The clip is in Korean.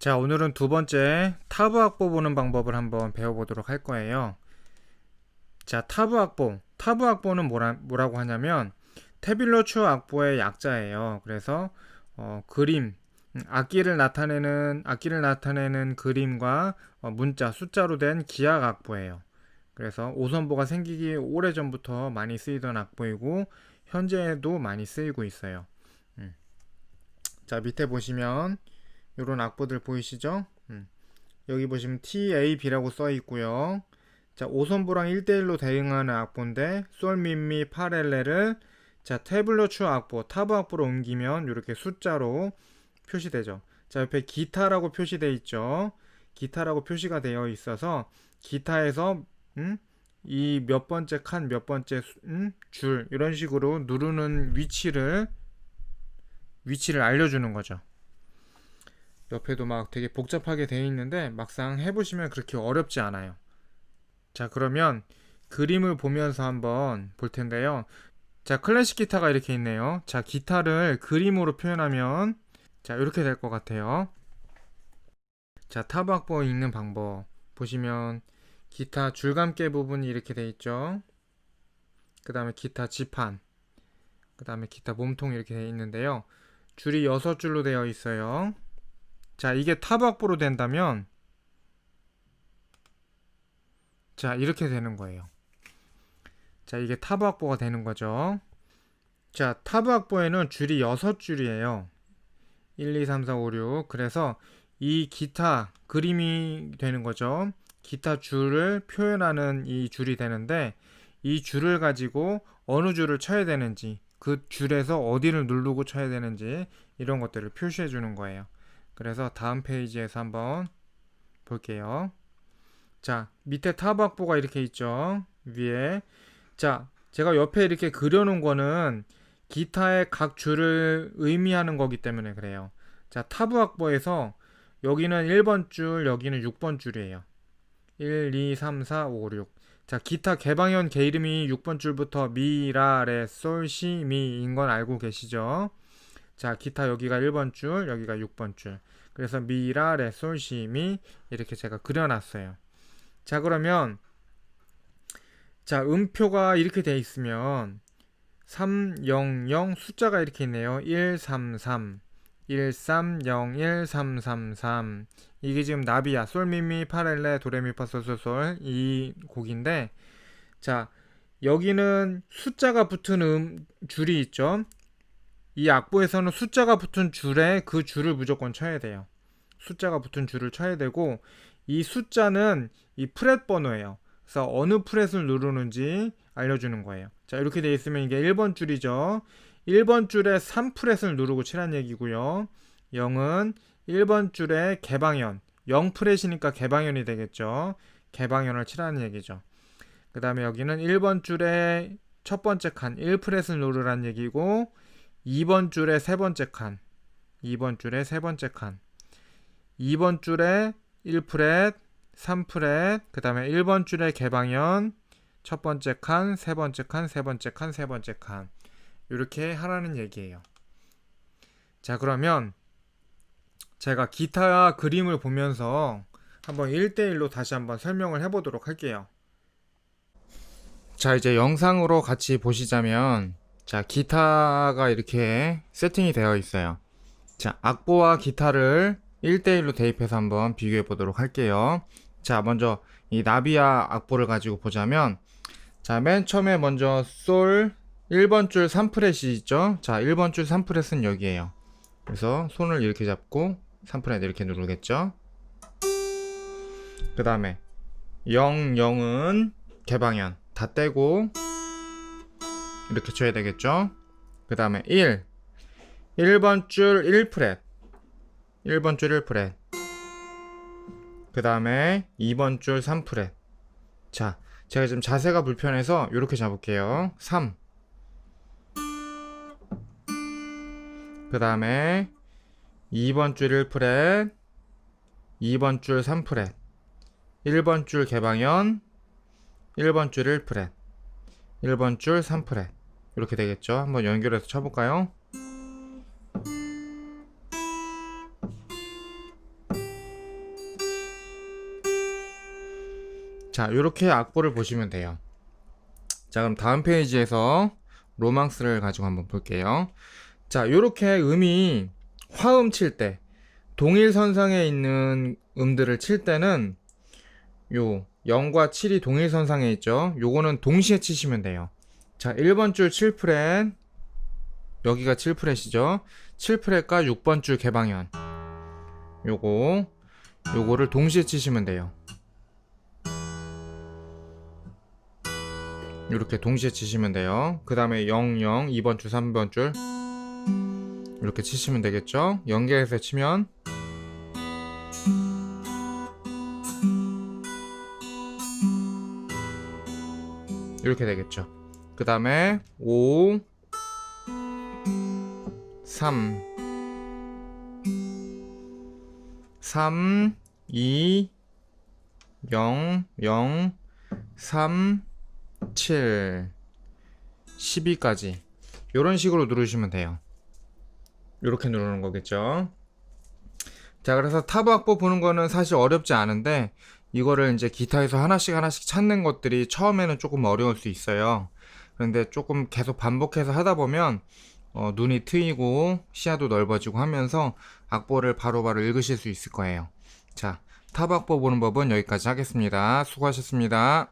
자, 오늘은 두 번째 타브 악보 보는 방법을 한번 배워보도록 할 거예요. 자, 타브 악보. 타브 악보는 뭐라, 뭐라고 하냐면 테빌로추 악보의 약자예요. 그래서 어, 그림, 음, 악기를 나타내는 악기를 나타내는 그림과 어, 문자, 숫자로 된 기악 악보예요. 그래서 오선보가 생기기 오래 전부터 많이 쓰이던 악보이고 현재에도 많이 쓰이고 있어요. 음. 자, 밑에 보시면 이런 악보들 보이시죠? 음. 여기 보시면 TAB라고 써 있고요. 자, 오선보랑 1대1로 대응하는 악보인데 솔미미 파렐레를 자, 태블러추 악보, 타브 악보로 옮기면 이렇게 숫자로 표시되죠. 자, 옆에 기타라고 표시되어 있죠. 기타라고 표시가 되어 있어서 기타에서 음? 이 몇 번째 칸, 몇 번째 수- 음? 줄 이런 식으로 누르는 위치를 위치를 알려주는 거죠. 옆에도 막 되게 복잡하게 되어 있는데 막상 해보시면 그렇게 어렵지 않아요. 자, 그러면 그림을 보면서 한번 볼 텐데요. 자, 클래식 기타가 이렇게 있네요. 자, 기타를 그림으로 표현하면 자, 이렇게 될 것 같아요. 자, 타브 악보 읽는 방법 보시면 기타 줄감개 부분이 이렇게 돼 있죠. 그 다음에 기타 지판, 그 다음에 기타 몸통 이렇게 돼 있는데요. 줄이 6줄로 되어 있어요. 자, 이게 타브 악보로 된다면 자, 이렇게 되는 거예요. 자, 이게 타브 악보가 되는 거죠. 자, 타브 악보에는 줄이 6줄이에요. 1, 2, 3, 4, 5, 6. 그래서 이 기타 그림이 되는 거죠. 기타 줄을 표현하는 이 줄이 되는데 이 줄을 가지고 어느 줄을 쳐야 되는지 그 줄에서 어디를 누르고 쳐야 되는지 이런 것들을 표시해 주는 거예요. 그래서 다음 페이지에서 한번 볼게요. 자, 밑에 타브 악보가 이렇게 있죠. 위에. 자, 제가 옆에 이렇게 그려놓은 거는 기타의 각 줄을 의미하는 거기 때문에 그래요. 자, 타브 악보에서 여기는 1번 줄, 여기는 6번 줄이에요. 1, 2, 3, 4, 5, 6. 자, 기타 개방현 개 이름이 6번 줄부터 미, 라, 레, 솔, 시, 미인 건 알고 계시죠? 자, 기타 여기가 1번 줄, 여기가 6번 줄. 그래서 미, 라, 레, 솔, 시, 미 이렇게 제가 그려놨어요. 자, 그러면 자, 음표가 이렇게 돼 있으면 300 숫자가 이렇게 있네요. 133 1301 333 이게 지금 나비야 솔미미 파렐레 도레미파 솔솔솔 이 곡인데 자 여기는 숫자가 붙은 음 줄이 있죠. 이 악보에서는 숫자가 붙은 줄에 그 줄을 무조건 쳐야 돼요. 숫자가 붙은 줄을 쳐야 되고 이 숫자는 이 프렛 번호예요. 그래서 어느 프렛을 누르는지 알려주는 거예요. 자, 이렇게 돼 있으면 이게 1번 줄이죠. 1번 줄에 3프렛을 누르고 치란 얘기고요. 0은 1번 줄에 개방현. 0프렛이니까 개방현이 되겠죠. 개방현을 치라는 얘기죠. 그 다음에 여기는 1번 줄에 첫 번째 칸 1프렛을 누르란 얘기고 2번 줄에 세 번째 칸 2번 줄에 세 번째 칸 2번 줄에 1프렛 3프렛 그 다음에 1번 줄에 개방현 첫 번째 칸, 세 번째 칸, 세 번째 칸, 세 번째 칸 이렇게 하라는 얘기예요. 자 그러면 제가 기타 그림을 보면서 한번 1대1로 다시 한번 설명을 해보도록 할게요. 자 이제 영상으로 같이 보시자면 자 기타가 이렇게 세팅이 되어 있어요. 자 악보와 기타를 1대1로 대입해서 한번 비교해 보도록 할게요. 자, 먼저 이 나비아 악보를 가지고 보자면 자, 맨 처음에 먼저 솔 1번 줄 3프렛이 있죠? 자, 1번 줄 3프렛은 여기에요. 그래서 손을 이렇게 잡고 3프렛 이렇게 누르겠죠? 그 다음에 0, 0은 개방현 다 떼고 이렇게 쳐야 되겠죠? 그 다음에 1 1번 줄 1프렛. 1번 줄 1프렛. 그 다음에 2번 줄 3프렛. 자 제가 지금 자세가 불편해서 이렇게 잡을게요. 3 그 다음에 2번 줄 1프렛. 2번 줄 3프렛. 1번 줄 개방현. 1번 줄 1프렛. 1번 줄 3프렛 이렇게 되겠죠? 한번 연결해서 쳐볼까요? 자 이렇게 악보를 보시면 돼요. 자 그럼 다음 페이지에서 로망스를 가지고 한번 볼게요. 자 이렇게 음이 화음 칠 때 동일 선상에 있는 음들을 칠 때는 요 0과 7이 동일 선상에 있죠. 요거는 동시에 치시면 돼요. 자, 1번 줄 7프렛 여기가 7프렛이죠. 7프렛과 6번 줄 개방현 요거 요거를 동시에 치시면 돼요. 이렇게 동시에 치시면 돼요. 그 다음에 0, 0, 2번 줄, 3번 줄 이렇게 치시면 되겠죠. 연계해서 치면 이렇게 되겠죠. 그 다음에 5, 3, 3, 2, 0, 0, 3, 7, 12까지 이런 식으로 누르시면 돼요. 이렇게 누르는 거겠죠. 자, 그래서 타브 악보 보는 거는 사실 어렵지 않은데 이거를 이제 기타에서 하나씩 하나씩 찾는 것들이 처음에는 조금 어려울 수 있어요. 그런데 조금 계속 반복해서 하다 보면 어, 눈이 트이고 시야도 넓어지고 하면서 악보를 바로바로 읽으실 수 있을 거예요. 자, 타브 악보 보는 법은 여기까지 하겠습니다. 수고하셨습니다.